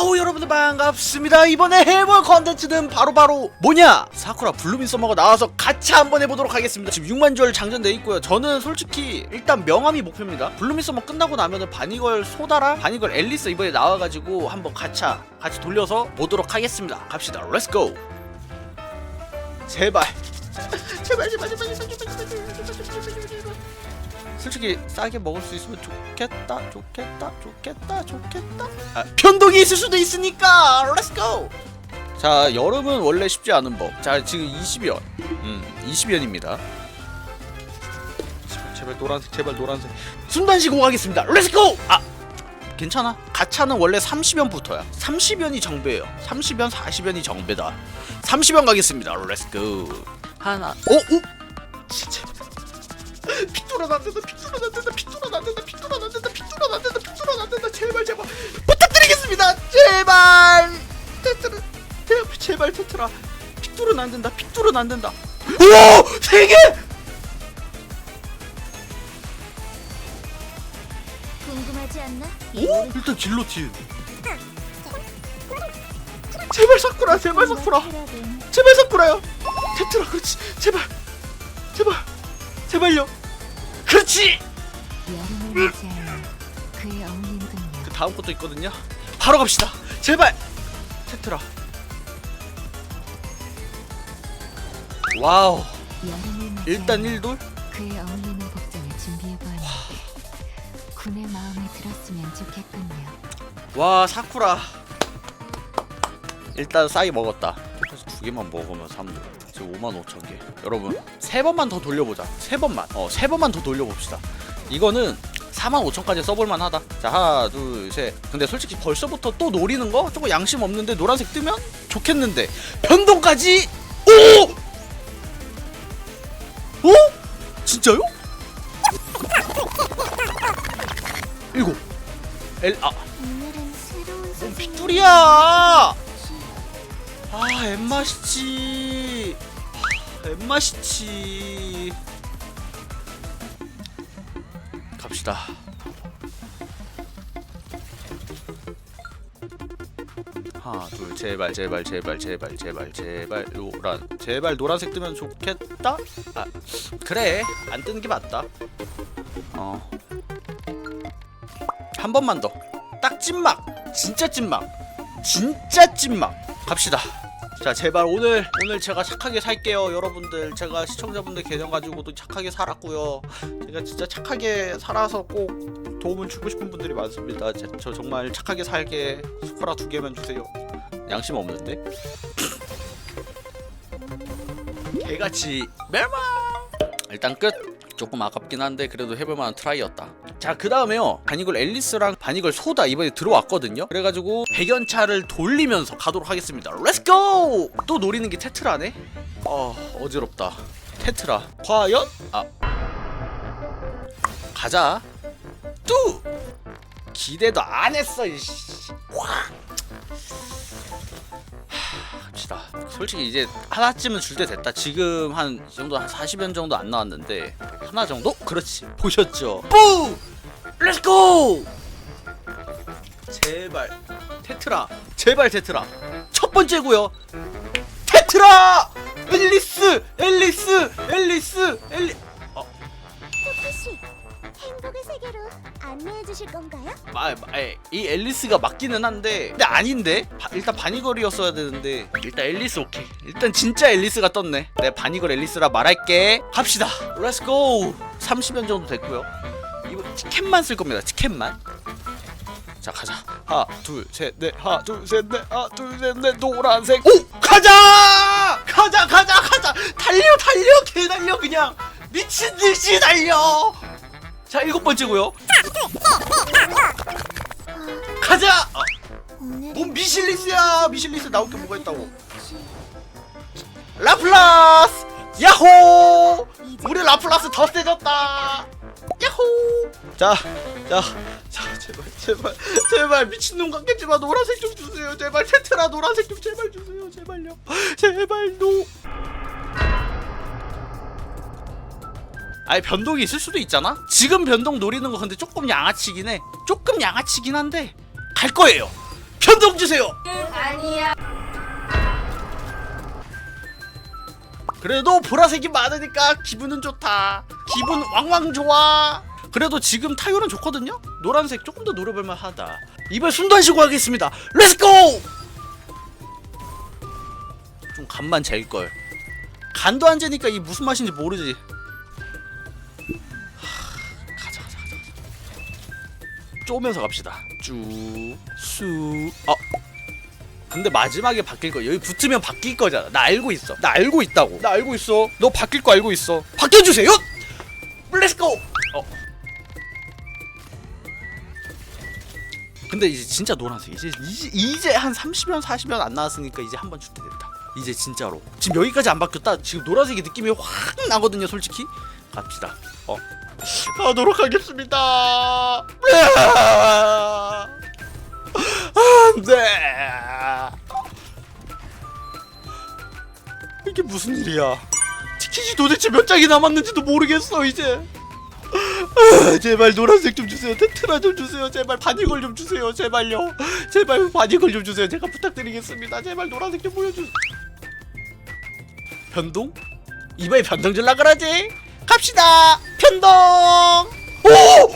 야호 여러분들 반갑습니다 이번에 해볼 컨텐츠는 바로바로 뭐냐 사쿠라 블루민 서머가 나와서 같이 한번 해보도록 하겠습니다 지금 6만 주얼 장전돼 있고요 저는 솔직히 일단 명함이 목표입니다 블루민 서머 끝나고 나면은 바니걸 소다랑 바니걸 앨리스 이번에 나와가지고 한번 가차 같이 돌려서 보도록 하겠습니다 갑시다 렛츠고 제발 제발 제발 제발 제발 제발 제발 제발 제발 제발 제발 제발 솔직히 싸게 먹을 수 있으면 좋겠다 좋겠다 좋겠다 좋겠다. 아, 변동이 있을 수도 있으니까 렛츠고 자 여름은 원래 쉽지 않은 법자 지금 20연. 음 20연입니다. 제발, 제발 노란색 제발 노란색. 순간시공 하겠습니다. 렛츠고 아 괜찮아? 가차는 원래 30연부터야. 30연이 정배예요. 30연 40연이 정배다. 30연 가겠습니다. 렛츠고 하나. 오! 오! 핏돌아 안 된다 핏돌아 안 된다 핏돌아 안 된다 핏돌아 안 된다 핏돌아 안 된다 핏돌아 안 된다. 제발 제발. 부탁드리겠습니다. 제발. 테트라. 제발 제발 테트라. 핏돌은 안 된다 핏돌은 안 된다. 오세 개! 궁금하지 않나? 오? 일단 질로틴 제발 사쿠라 제발 사쿠라. 제발 사쿠라요. 테트라 그렇지. 제발. 제발. 제발요 그렇지 여름을 맞이하여. 그 다음 것도 있거든요. 바로 갑시다. 제발. 테트라. 와우. 여름을 맞이하여 일단 1돌. 그의 어울리는 복장을 준비해보았는데 군의 마음에 들었으면 좋겠군요. 와 사쿠라. 일단 싸이 먹었다. 두 개만 먹으면 3돌. 지금 5만 5천 개. 여러분 세 번만 더 돌려보자. 세 번만. 어세 번만 더 돌려봅시다. 이거는 4만 5천까지 써볼만 하다. 자, 하나, 둘, 셋. 근데 솔직히 벌써부터 또 노리는 거 조금 양심 없는데 노란색 뜨면 좋겠는데. 변동까지! 오! 오? 진짜요? 일곱. 엘, 아, 뭔 선생님. 빅돌이야! 아, 엠마시치. 아, 엠마시치. 갑시다. 하나, 둘, 제발, 제발, 제발, 제발, 제발, 제발, 노란, 제발 노란색 뜨면 좋겠다. 아, 그래, 안 뜨는 게 맞다. 어, 한 번만 더. 딱 찐막, 진짜 찐막, 진짜 찐막. 갑시다. 자 제발 오늘 오늘 제가 착하게 살게요 여러분들. 제가 시청자분들 계정 가지고도 착하게 살았고요. 제가 진짜 착하게 살아서 꼭 도움을 주고 싶은 분들이 많습니다. 제, 저 정말 착하게 살게 스코라 두 개만 주세요. 양심 없는데? 개같이. 멸망! 일단 끝. 조금 아깝긴 한데 그래도 해볼만한 트라이였다 자 그 다음에요 바니걸 앨리스랑 바니걸 소다 이번에 들어왔거든요 그래가지고 배견차를 돌리면서 가도록 하겠습니다 렛츠고 또 노리는 게 테트라네 어 어지럽다 테트라 과연 아 가자 뚜 기대도 안 했어 이씨 확 갑시다. 솔직히 이제 하나쯤은 줄 때 됐다. 지금 한 이 정도 한 40연 정도 안 나왔는데 하나 정도? 그렇지. 보셨죠? 뿌! 렛츠고! 제발 테트라. 제발 테트라. 첫 번째고요. 테트라! 앨리스! 앨리스! 앨리스! 앨리 토끼씨, 행복의 세계로 안내해 주실 건가요? 마, 마, 에, 이 앨리스가 맞기는 한데 근데 아닌데 바- 일단 바니걸이었어야 되는데 일단 앨리스 오케이 일단 진짜 앨리스가 떴네 내가 바니걸 앨리스라 말할게 갑시다 렛츠고 30연 정도 됐고요 티켓만 쓸 겁니다 티켓만. 자 가자. 하나 둘셋넷 하나 둘셋넷 하나 둘셋넷 노란색. 오 가자! 가자 가자 가자! 달려 달려 개 달려 그냥. 미친 듯이 달려. 자 일곱 번째고요. 가자! 아, 뭔 미실리스야. 미실리스 나올 게 뭐가 있다고. 라플라스! 야호! 우리 라플라스 더 세졌다 야호! 자 자 자, 제발 제발 제발 미친놈 같겠지만 노란색 좀 주세요. 제발 테트라 노란색 좀 제발 주세요. 제발요. 제발 노. 아니 변동이 있을 수도 있잖아? 지금 변동 노리는 거 근데 조금 양아치긴 해. 조금 양아치긴 한데 갈 거예요. 편동 주세요. 아니야. 그래도 보라색이 많으니까 기분은 좋다. 기분 왕왕 좋아. 그래도 지금 타율은 좋거든요. 노란색 조금 더 노려볼만 하다. 이번 쉬고 하겠습니다. 렛츠고! 좀 간만 잴 걸. 간도 안 재니까 이 무슨 맛인지 모르지. 하, 가자 가자 가자. 쪼면서 갑시다. 쭉 수. 어. 근데 마지막에 바뀔 거 여기 붙으면 바뀔 거잖아. 나 알고 있어. 나 알고 있다고. 나 알고 있어. 너 바뀔 거 알고 있어. 바뀌어주세요! 렛츠고 어. 근데 이제 진짜 노란색 이제 이제, 이제 한 30연 40연 안 나왔으니까 이제 한번 줄 때 됐다. 이제 진짜로. 지금 여기까지 안 바뀌었다. 지금 노란색이 느낌이 확 나거든요 솔직히. 갑시다. 어. 가도록 하겠습니다. 안돼 이게 무슨 일이야? 티켓이 도대체 몇 장이 남았는지도 모르겠어 이제. 아, 제발 노란색 좀 주세요. 테트라 좀 주세요. 제발 바니걸 좀 주세요. 제발요. 제발 바니걸 좀 주세요. 제가 부탁드리겠습니다. 제발 노란색 좀 보여주세요 변동? 이번에 변동 줄라 그러지? 갑시다. 변동! 오!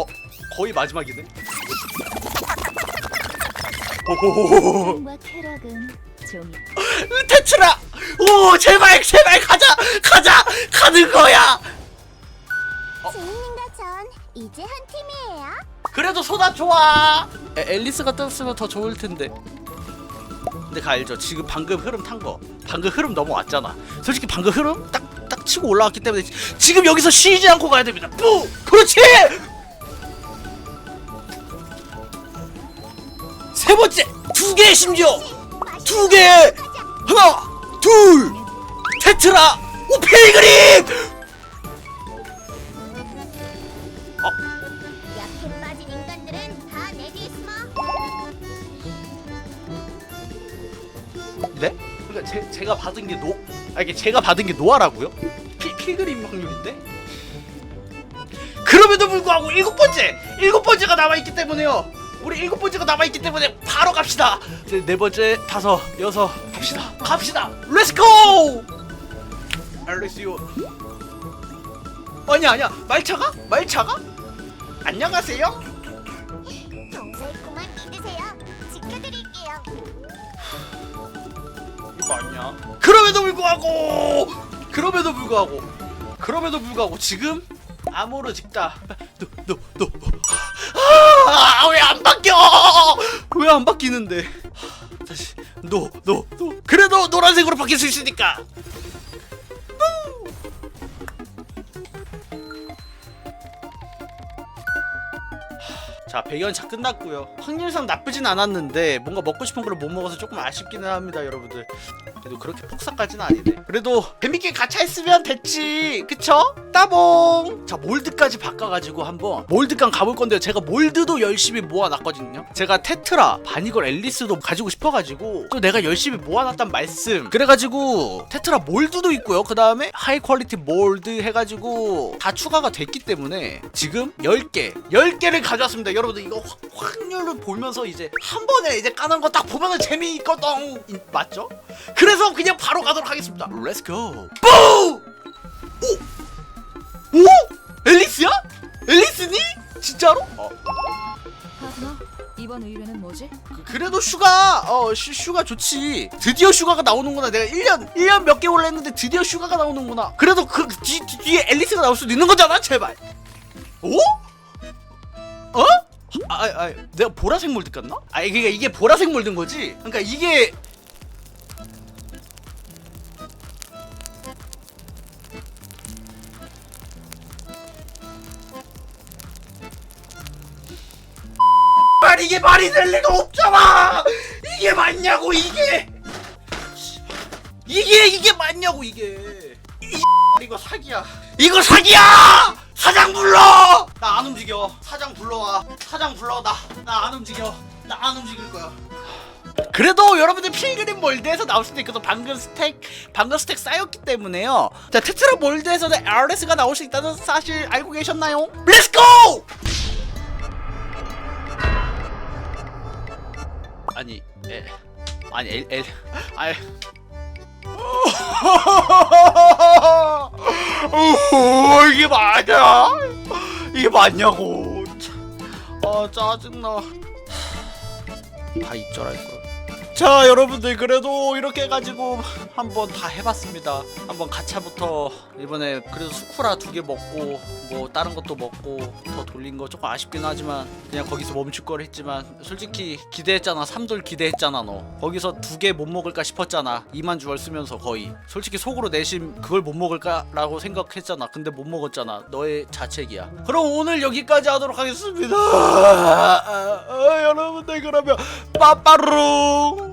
어 거의 마지막이네. 오호호호 과 쾌락은 종이. 테트라 오 제발 제발 가자! 가자! 가는 거야! 제이님과 전 이제 한 팀이에요. 그래도 소다 좋아! 에, 앨리스가 떴으면 더 좋을 텐데. 근데 가 알죠? 지금 방금 흐름 탄 거. 방금 흐름 넘어왔잖아. 솔직히 방금 흐름 딱 딱 치고 올라왔기 때문에 지- 지금 여기서 쉬지 않고 가야 됩니다. 뿌 그렇지! 세 번째! 두 개 심지어 두 개 하나 둘 테트라 오 페이그린 약해 빠진 인간들은 다 내 뒤에 숨어. 네? 그러니까 제, 제가 받은 게 노, 아 이게 제가 받은 게 노아라고요? 피, 필그림 확률인데? 그럼에도 불구하고 일곱 번째, 일곱 번째가 남아 있기 때문에요. 우리 일곱 번째가 남아 있기 때문에 바로 갑시다. 이제 네 번째, 다섯, 여섯 갑시다. 갑시다. 렛츠고! 알렉시오. 아니야 아니야 말차가? 말차가? 안녕하세요. 동서있구만 믿으세요. 지켜드릴게요. 이거 아니야. 그럼에도 불구하고 그럼에도 불구하고 그럼에도 불구하고 지금. 너너너 아왜 안 바뀌어? 왜 안 바뀌는데? 다시 노 노 노 그래도 노란색으로 바뀔 수 있으니까. 자 배연차 끝났고요 확률상 나쁘진 않았는데 뭔가 먹고 싶은 걸 못 먹어서 조금 아쉽기는 합니다 여러분들 그래도 그렇게 폭삭까지는 아니네 그래도 재밌게 같이 했으면 됐지. 그쵸? 따봉! 자 몰드까지 바꿔가지고 한번 몰드깡 가볼 건데요. 제가 몰드도 열심히 모아놨거든요. 제가 테트라 바니걸 앨리스도 가지고 싶어가지고 또 내가 열심히 모아놨단 말씀. 그래가지고 테트라 몰드도 있고요. 그 다음에 하이 퀄리티 몰드 해가지고 다 추가가 됐기 때문에 지금 10개 10개를 가져왔습니다. 여러분들 이거 확- 확률을 보면서 이제 한 번에 이제 까는 거 딱 보면은 재미있거든. 이- 맞죠? 그 래서 그냥 바로 가도록 하겠습니다 렛츠 고 뽀! 오! 오? 앨리스야? 앨리스니? 진짜로? 어, 하지마 이번 의뢰는 뭐지? 그, 그래도 슈가 어 슈, 슈가 좋지 드디어 슈가가 나오는구나 내가 1년 1년 몇 개월 했는데 드디어 슈가가 나오는구나 그래도 그 뒤, 뒤, 뒤에 앨리스가 나올 수도 있는 거잖아 제발 오? 어? 아, 아, 아 내가 보라색 몰드 깠나? 아 이게 이게 보라색 몰드인 거지? 그러니까 이게 말 이게 말이 될 리가 없잖아. 이게 맞냐고 이게. 이게 이게 맞냐고 이게. 이 이거 사기야. 이거 사기야. 사장 불러. 나 안 움직여. 사장 불러와. 사장 불러 나. 나안 움직여. 나 안 움직일 거야. 그래도 여러분들 필그림 몰드에서 나올 수도 있거든 방금 스택 방금 스택 쌓였기 때문에요 자 테트라 몰드에서는 RS가 나올 수 있다는 사실 알고 계셨나요? 렛츠고! 아니 에 아니 엘 엘 아니 오, 이게 맞아? 이게 맞냐고? 참. 아 짜증나. 다 입절할 걸. 자 여러분들 그래도 이렇게 해가지고 한번 다 해봤습니다. 한번 가차부터 이번에 그래도 수쿠라 두 개 먹고 뭐 다른 것도 먹고 더 돌린 거 조금 아쉽긴 하지만 그냥 거기서 멈출 걸 했지만 솔직히 기대했잖아. 삼돌 기대했잖아 너. 거기서 두 개 못 먹을까 싶었잖아. 2만 주얼 쓰면서 거의. 솔직히 속으로 내심 그걸 못 먹을까라고 생각했잖아. 근데 못 먹었잖아. 너의 자책이야. 그럼 오늘 여기까지 하도록 하겠습니다. 아, 여러분들 그러면 빠빠롱.